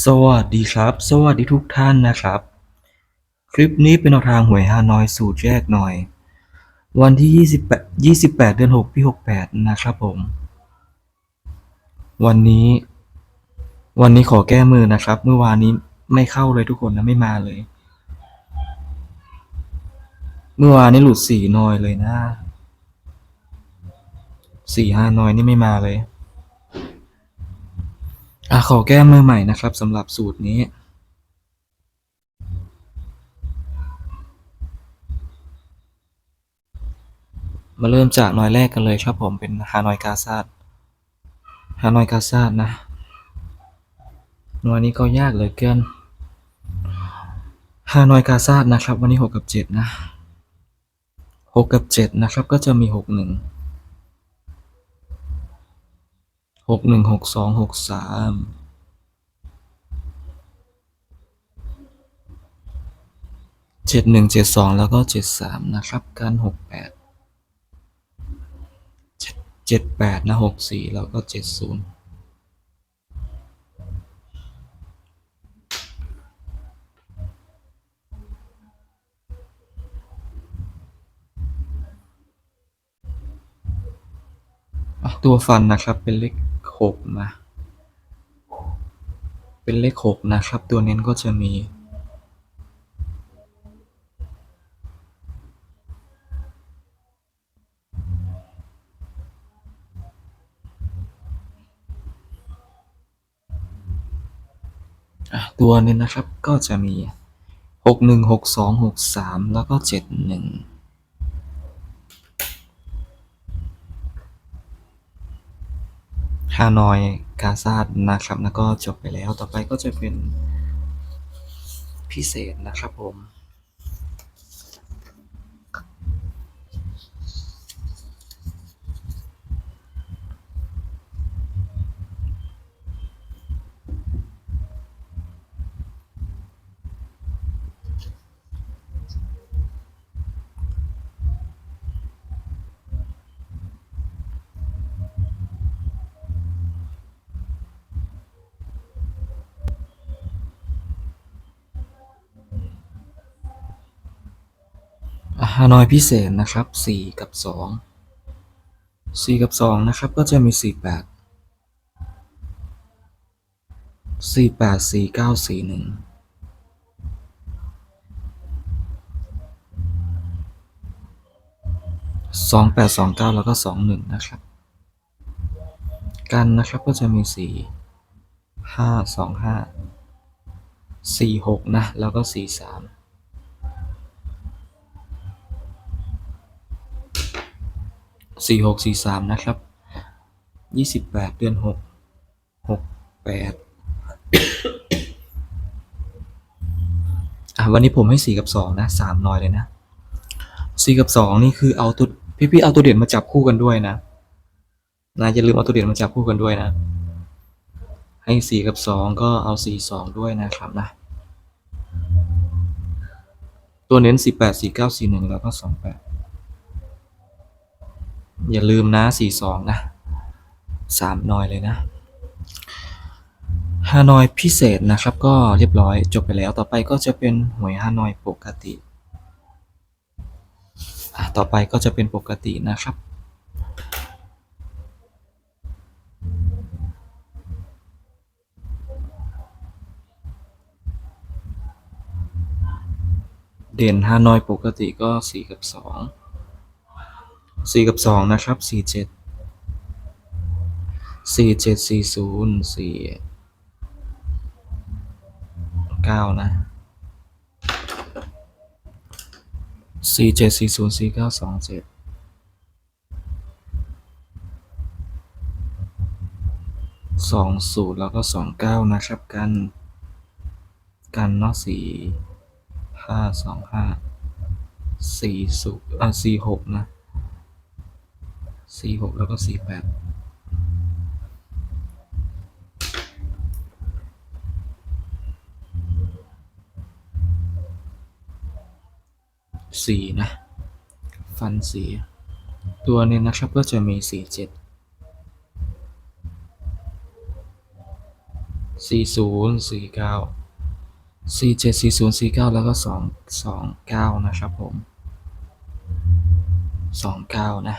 สวัสดีครับ สวัสดีทุกท่านนะครับ คลิปนี้เป็นแนวทางหวยฮานอยสูตรแยกหน่อย วันที่ 28 28 เดือน 6 ปี 68 นะครับผม วันนี้ วันนี้ขอแก้มือนะครับ เมื่อวานนี้ไม่เข้าเลยทุกคนนะไม่มาเลย เมื่อวานนี้หลุดสี่นอยเลยนะสี่ห้านอยนี่ไม่มาเลย อะขอแก้มือใหม่นะครับสำหรับสูตรนี้ มาเริ่มจากหน่อยแรกกันเลยครับผมเป็นฮานอยกาซาดฮานอยกาซาดนะหน่วยนี้ก็ยากเลือเกินฮานอยกาซาดนะครับ วันนี้หกกับเจ็ดนะหกกับเจ็ดนะครับ ก็จะมีหกหนึ่งห กหนึ่งหกสองหกสามเจ็ดหนึ่งเจ็ดสองแล้วก็เจ็ดสามนะครับการหกแปดเจ็ดแปดนะหกสี่แล้วก็เจ็ดศูนย์ตัวฟันนะครับเป็นเลข หกนะ เป็นเลขหกนะครับ ตัวเน้นก็จะมีตัวเน้นนะครับก็จะมี 61 62 63 แล้วก็ 71 ฮานอย กาซาดนะครับ แล้วก็จบไปแล้ว ต่อไปก็จะเป็นพิเศษนะครับผม ฮานอยพิเศษนะครับสี่กับสองสี่กับสองนะครับ ก็จะมีสี่แปดสี่แปดสี่เก้าสี่หนึ่งสองแปดสองเก้าแล้วก็สองหนึ่งนะครับ กันนะครับก็จะมีสี่ห้าสองห้าสี่หกนะ แล้วก็สี่สาม สี่หกสี่สามนะครับยี่สิบแปดเดือนหกหกแปดอะวันนี้ผมให้สี่กับสองนะสามน้อยเลยนะสี่กับสองนี่คือเอาตัวพี่พี่ๆเอาตัวเด่นมาจับคู่กันด้วยนะนะอย่าลืมเอาตัวเด่นมาจับคู่กันด้วยนะ ให้สี่กับสองก็เอาสี่สองด้วยนะครับนะ ตัวเน้นสี่แปดสี่เก้าสี่หนึ่งแล้วก็สองแปด อย่าลืมนะสี่สองนะสามนอยเลยนะฮานอยพิเศษนะครับก็เรียบร้อยจบไปแล้วต่อไปก็จะเป็นหวยฮานอยปกติ ต่อไปก็จะเป็นปกตินะครับ เด่นฮานอยปกติก็สี่กับส องสี่กับสองนะครับสี่เจ็ดสี่เจ็ดสี่ศูนย์สี่เก้านะสี่เจ็ดสี่ศูนย์สี่เก้าสองเจ็ดสองศูนย์แล้วก็สองเก้านะครับ กัน กันเนาะสี่ห้าสองห้าสี่ศูนย์อะสี่หกนะ สี่หกแล้วก็สี่แปดสี่นะ ฟันสี่ตัวนี้นะครับก็จะมีสี่เจ็ดสี่ศูนย์สี่เก้าสี่เจ็ดสี่ศูนย์สี่เก้าแล้วก็สองสองเก้านะครับผมสองเก้านะ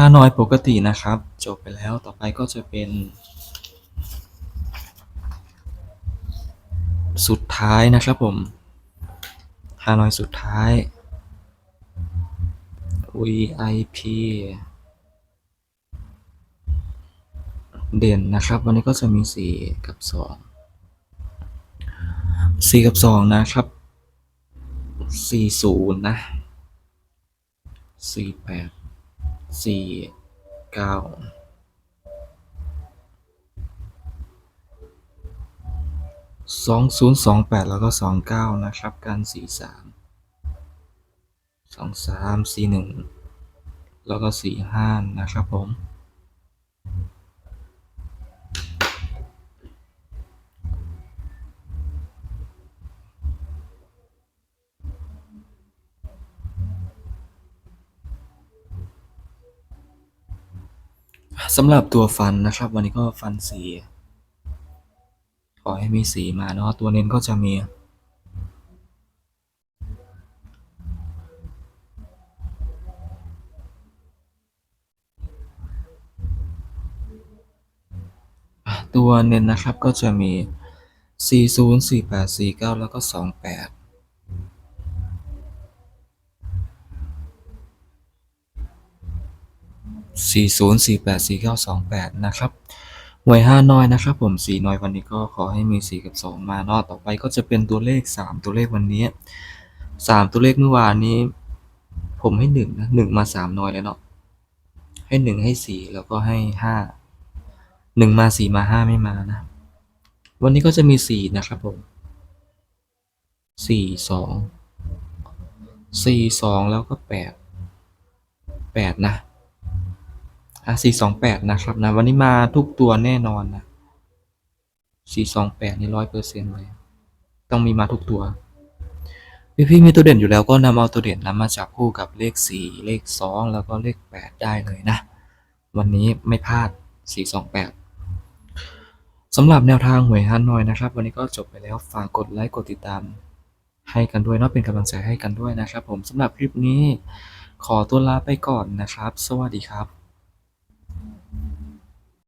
ฮานอยปกตินะครับ จบไปแล้วต่อไปก็จะเป็น สุดท้ายนะครับผมฮานอยสุดท้าย VIP เด่นนะครับ วันนี้ก็จะมี 4 กับ 2 4 กับ 2 นะครับ 40 นะ 48 สี่เก้าสองศูนย์สองแปดแล้วก็สองเก้านะครับการสี่สามสองสามสี่หนึ่งแล้วก็สี่ห้านะครับผม สำหรับตัวฟันนะครับ วันนี้ก็ฟันสี ขอให้มีสีมาเนาะตัวเน้นก็จะมีตัวเน้นนะครับก็จะมี 40 48 49 แล้วก็ 28 40 48 49 28 นะครับหวยห้าน้อยนะครับผมสีน้อยวันนี้ก็ขอให้มี 4 กับ 2 มาเนาะต่อไปก็จะเป็นตัวเลข 3 ตัวเลขวันนี้ 3 ตัวเลขเมื่อวานนี้ ผมให้1นะ1มา 3 น้อยแล้วเนาะให้ 1 ให้ 4 แล้วก็ให้ 5 1 มา 4 มา 5 ไม่มานะ วันนี้ก็จะมี 4 นะครับผม 4 2 4 2 แล้วก็ 8 8 นะ อะสี่สองแปดนะครับนะวันนี้มาทุกตัวแน่นอนนะสี่สองแปดนี่ร้อยเปอร์เซ็นต์เลย ต้องมีมาทุกตัว พี่พี่มีตัวเด่นอยู่แล้วก็นำเอาตัวเด่นนำมาจับคู่กับเลขสี่เลขสองแล้วก็เลขแปดได้เลยนะ วันนี้ไม่พลาดสี่สองแปดสำหรับแนวทางหวยฮันอยนะครับ วันนี้ก็จบไปแล้วฝากกดไลค์กดติดตาม ให้กันด้วยเนาะเป็นกำลังใจให้กันด้วยนะครับ ผมสำหรับคลิปนี้ขอตัวลาไปก่อนนะครับ สวัสดีครับ